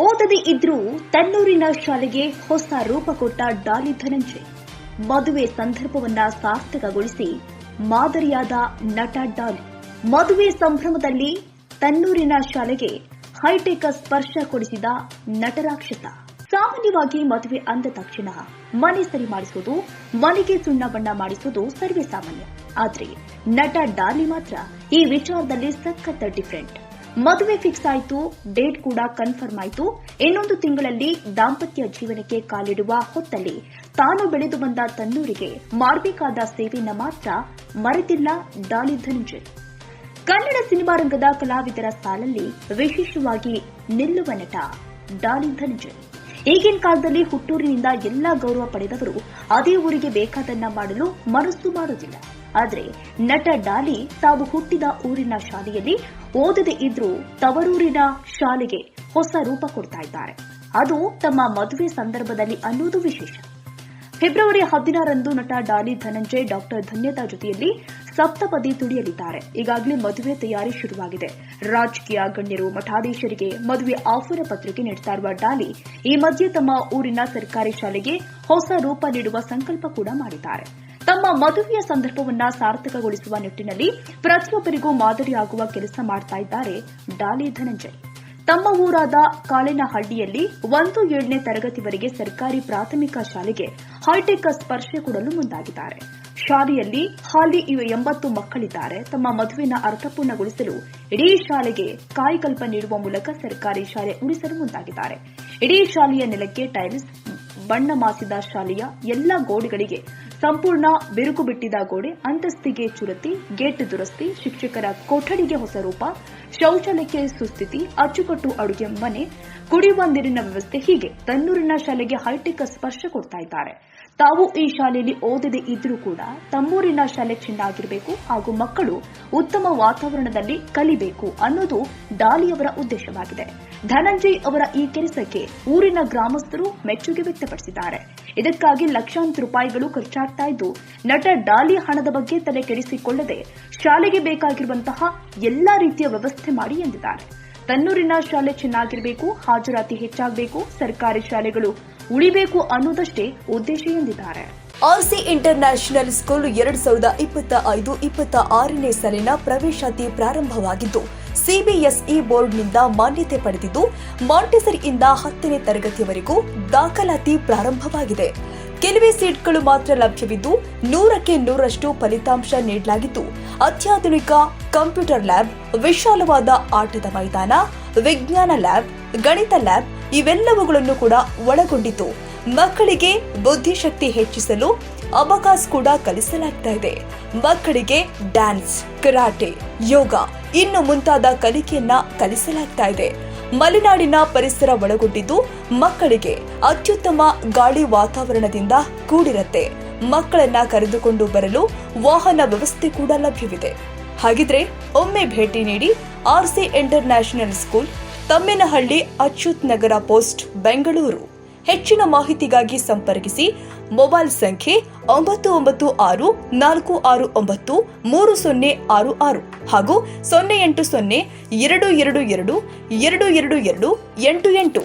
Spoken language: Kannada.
ಓದದೆ ಇದ್ರೂ ತನ್ನೂರಿನ ಶಾಲೆಗೆ ಹೊಸ ರೂಪ ಕೊಟ್ಟ ಡಾಲಿ ಧನಂಜಯ್. ಮದುವೆ ಸಂದರ್ಭವನ್ನ ಸಾರ್ಥಕಗೊಳಿಸಿ ಮಾದರಿಯಾದ ನಟ ಡಾಲಿ. ಮದುವೆ ಸಂಭ್ರಮದಲ್ಲಿ ತನ್ನೂರಿನ ಶಾಲೆಗೆ ಹೈಟೆಕ್ ಸ್ಪರ್ಶ ಕೊಡಿಸಿದ ನಟರಾಕ್ಷಸ. ಸಾಮಾನ್ಯವಾಗಿ ಮದುವೆ ಅಂದ ತಕ್ಷಣ ಮನೆ ಸರಿ ಮಾಡಿಸುವುದು ಮನೆಗೆ ಸುಣ್ಣ ಬಣ್ಣ ಮಾಡಿಸುವುದು ಸರ್ವೇ ಸಾಮಾನ್ಯ. ಆದ್ರೆ ನಟ ಡಾಲಿ ಮಾತ್ರ ಈ ವಿಚಾರದಲ್ಲಿ ಸಖತ್ ಡಿಫರೆಂಟ್ ಮದುವೆ ಫಿಕ್ಸ್ ಆಯಿತು ಡೇಟ್ ಕೂಡ ಕನ್ಫರ್ಮ್ ಆಯಿತು. ಇನ್ನೊಂದು ತಿಂಗಳಲ್ಲಿ ದಾಂಪತ್ಯ ಜೀವನಕ್ಕೆ ಕಾಲಿಡುವ ಹೊತ್ತಲ್ಲಿ ತಾನು ಬೆಳೆದು ಬಂದ ತನ್ನೂರಿಗೆ ಮಾಡಬೇಕಾದ ಸೇವೆಯನ್ನ ಮಾತ್ರ ಮರೆತಿಲ್ಲ ಡಾಲಿ ಧನಂಜಯ್. ಕನ್ನಡ ಸಿನಿಮಾ ರಂಗದ ಕಲಾವಿದರ ಸಾಲಲ್ಲಿ ವಿಶೇಷವಾಗಿ ನಿಲ್ಲುವ ನಟ ಡಾಲಿ ಧನಂಜಯ್. ಈಗಿನ ಕಾಲದಲ್ಲಿ ಹುಟ್ಟೂರಿನಿಂದ ಎಲ್ಲಾ ಗೌರವ ಪಡೆದವರು ಅದೇ ಊರಿಗೆ ಬೇಕಾದನ್ನ ಮಾಡಲು ಮನಸ್ಸು ಮಾಡುವುದಿಲ್ಲ. ಆದರೆ ನಟ ಡಾಲಿ ತಾವು ಹುಟ್ಟಿದ ಊರಿನ ಶಾಲೆಯಲ್ಲಿ ಓದದೆ ಇದ್ರೂ ತವರೂರಿನ ಶಾಲೆಗೆ ಹೊಸ ರೂಪ ಕೊಡ್ತಾ ಇದ್ದಾರೆ. ಅದು ತಮ್ಮ ಮದುವೆ ಸಂದರ್ಭದಲ್ಲಿ ಅನ್ನೋದು ವಿಶೇಷ. ಫೆಬ್ರವರಿ ಹದಿನಾರರಂದು ನಟ ಡಾಲಿ ಧನಂಜಯ್ ಡಾಕ್ಟರ್ ಧನ್ಯತಾ ಜೊತೆಯಲ್ಲಿ ಸಪ್ತಪದಿ ತುಡಿಯಲಿದ್ದಾರೆ ಈಗಾಗಲೇ ಮದುವೆ ತಯಾರಿ ಶುರುವಾಗಿದೆ. ರಾಜಕೀಯ ಗಣ್ಯರು, ಮಠಾಧೀಶರಿಗೆ ಮದುವೆ ಆಹ್ವಾನ ಪತ್ರಿಕೆ ನೀಡುತ್ತಾ ಇರುವ ಡಾಲಿ ಈ ಮಧ್ಯೆ ತಮ್ಮ ಊರಿನ ಸರ್ಕಾರಿ ಶಾಲೆಗೆ ಹೊಸ ರೂಪ ನೀಡುವ ಸಂಕಲ್ಪ ಕೂಡ ಮಾಡಿದ್ದಾರೆ. ತಮ್ಮ ಮದುವೆಯ ಸಂದರ್ಭವನ್ನ ಸಾರ್ಥಕಗೊಳಿಸುವ ನಿಟ್ಟಿನಲ್ಲಿ ಪ್ರತಿಯೊಬ್ಬರಿಗೂ ಮಾದರಿಯಾಗುವ ಕೆಲಸ ಮಾಡ್ತಾ ಇದ್ದಾರೆ ಡಾಲಿ ಧನಂಜಯ್. ತಮ್ಮ ಊರಾದ ಕಾಳಿನಹಳ್ಳಿಯಲ್ಲಿ ಒಂದು ಏಳನೇ ತರಗತಿವರೆಗೆ ಸರ್ಕಾರಿ ಪ್ರಾಥಮಿಕ ಶಾಲೆಗೆ ಹೈಟೆಕ್ ಸ್ಪರ್ಶ ಕೊಡಲು ಮುಂದಾಗಿದ್ದಾರೆ. ಶಾಲೆಯಲ್ಲಿ ಹಾಲಿ ಇವ ಎಂಬತ್ತು ಮಕ್ಕಳಿದ್ದಾರೆ. ತಮ್ಮ ಮದುವೆನ ಅರ್ಥಪೂರ್ಣಗೊಳಿಸಲು ಇಡೀ ಶಾಲೆಗೆ ಕಾಯಕಲ್ಪ ನೀಡುವ ಮೂಲಕ ಸರ್ಕಾರಿ ಶಾಲೆ ಉಳಿಸಲು ಮುಂದಾಗಿದ್ದಾರೆ. ಇಡೀ ಶಾಲೆಯ ನೆಲಕ್ಕೆ ಟೈಲ್ಸ್, ಬಣ್ಣ ಮಾಸಿದ ಶಾಲೆಯ ಎಲ್ಲ ಗೋಡೆಗಳಿಗೆ ಸಂಪೂರ್ಣ ಬಿರುಕು ಬಿಟ್ಟಿದ ಗೋಡೆ, ಅಂತಸ್ತಿಗೆ ಚುರತಿ, ಗೇಟ್ ದುರಸ್ತಿ, ಶಿಕ್ಷಕರ ಕೊಠಡಿಗೆ ಹೊಸ ರೂಪ, ಶೌಚಾಲಯಕ್ಕೆ ಸುಸ್ಥಿತಿ, ಅಚ್ಚುಕಟ್ಟು ಅಡುಗೆ ಮನೆ, ಕುಡಿಯುವ ನೀರಿನ ವ್ಯವಸ್ಥೆ ಹೀಗೆ ತನ್ನೂರಿನ ಶಾಲೆಗೆ ಹೈಟೆಕ್ ಸ್ಪರ್ಶ ಕೊಡ್ತಾ ಇದ್ದಾರೆ. ತಾವು ಈ ಶಾಲೆಯಲ್ಲಿ ಓದದೇ ಇದ್ರೂ ಕೂಡ ತಮ್ಮೂರಿನ ಶಾಲೆ ಚೆನ್ನಾಗಿರಬೇಕು ಹಾಗೂ ಮಕ್ಕಳು ಉತ್ತಮ ವಾತಾವರಣದಲ್ಲಿ ಕಲಿಬೇಕು ಅನ್ನೋದು ಡಾಲಿಯವರ ಉದ್ದೇಶವಾಗಿದೆ. ಧನಂಜಯ್ ಅವರ ಈ ಕೆಲಸಕ್ಕೆ ಊರಿನ ಗ್ರಾಮಸ್ಥರು ಮೆಚ್ಚುಗೆ ವ್ಯಕ್ತಪಡಿಸಿದ್ದಾರೆ. ಇದಕ್ಕಾಗಿ ಲಕ್ಷಾಂತರ ರೂಪಾಯಿಗಳು ಖರ್ಚಾಗ್ತಾ ಇದ್ದು, ನಟ ಡಾಲಿ ಹಣದ ಬಗ್ಗೆ ತಲೆ ಕೆಡಿಸಿಕೊಳ್ಳದೆ ಶಾಲೆಗೆ ಬೇಕಾಗಿರುವಂತಹ ಎಲ್ಲಾ ರೀತಿಯ ವ್ಯವಸ್ಥೆ ಮಾಡಿ ಎಂದಿದ್ದಾರೆ. ತನ್ನೂರಿನ ಶಾಲೆ ಚೆನ್ನಾಗಿರಬೇಕು, ಹಾಜರಾತಿ ಹೆಚ್ಚಾಗಬೇಕು, ಸರ್ಕಾರಿ ಶಾಲೆಗಳು ಉಳಿಬೇಕು ಅನ್ನೋದಷ್ಟೇ ಉದ್ದೇಶ ಎಂದಿದ್ದಾರೆ ಆರ್ಸಿ ಇಂಟರ್ ನ್ಯಾಷನಲ್ ಸ್ಕೂಲ್ ಎರಡ್ ಸಾವಿರದ ಇಪ್ಪತ್ತ ಐದು, ಇಪ್ಪತ್ತ ಆರನೇ ಸಾಲಿನ ಪ್ರವೇಶಾತಿ ಪ್ರಾರಂಭವಾಗಿದ್ದು, ಸಿಬಿಎಸ್ಇ ಬೋರ್ಡ್ನಿಂದ ಮಾನ್ಯತೆ ಪಡೆದಿದ್ದು, ಮಾಂಟೆಸರಿಯಿಂದ ಹತ್ತನೇ ತರಗತಿಯವರೆಗೂ ದಾಖಲಾತಿ ಪ್ರಾರಂಭವಾಗಿದೆ. ಕೆಲವೇ ಸೀಟ್ಗಳು ಮಾತ್ರ ಲಭ್ಯವಿದ್ದು, ನೂರಕ್ಕೆ ನೂರಷ್ಟು ಫಲಿತಾಂಶ ನೀಡಲಾಗಿದ್ದು, ಅತ್ಯಾಧುನಿಕ ಕಂಪ್ಯೂಟರ್ ಲ್ಯಾಬ್, ವಿಶಾಲವಾದ ಆಟದ ಮೈದಾನ, ವಿಜ್ಞಾನ ಲ್ಯಾಬ್, ಗಣಿತ ಲ್ಯಾಬ್ ಇವೆಲ್ಲವುಗಳನ್ನು ಕೂಡ ಒಳಗೊಂಡಿತು. ಮಕ್ಕಳಿಗೆ ಬುದ್ಧಿಶಕ್ತಿ ಹೆಚ್ಚಿಸಲು ಅಬಕಾಸ್ ಕೂಡ ಕಲಿಸಲಾಗ್ತಾ ಇದೆ. ಮಕ್ಕಳಿಗೆ ಡ್ಯಾನ್ಸ್, ಕರಾಟೆ, ಯೋಗ ಇನ್ನು ಮುಂತಾದ ಕಲಿಕೆಯನ್ನ ಕಲಿಸಲಾಗ್ತಾ ಇದೆ. ಮಲೆನಾಡಿನ ಪರಿಸರ ಒಳಗೊಂಡಿದ್ದು ಮಕ್ಕಳಿಗೆ ಅತ್ಯುತ್ತಮ ಗಾಳಿ ವಾತಾವರಣದಿಂದ ಕೂಡಿರತ್ತೆ. ಮಕ್ಕಳನ್ನ ಕರೆದುಕೊಂಡು ಬರಲು ವಾಹನ ವ್ಯವಸ್ಥೆ ಕೂಡ ಲಭ್ಯವಿದೆ. ಹಾಗಿದ್ರೆ ಒಮ್ಮೆ ಭೇಟಿ ನೀಡಿ RC inter school Tammenahalli Achyut Nagar post, Bengaluru. ಹೆಚ್ಚಿನ ಮಾಹಿತಿಗಾಗಿ ಸಂಪರ್ಕಿಸಿ ಮೊಬೈಲ್ ಸಂಖ್ಯೆ ಒಂಬತ್ತು ಒಂಬತ್ತು ಆರು ನಾಲ್ಕು ಆರು ಒಂಬತ್ತು ಮೂರು ಸೊನ್ನೆ ಆರು ಆರು ಹಾಗೂ ಸೊನ್ನೆ ಎಂಟು ಸೊನ್ನೆ ಎರಡು ಎರಡು ಎರಡು ಎರಡು ಎರಡು ಎರಡು ಎಂಟು ಎಂಟು.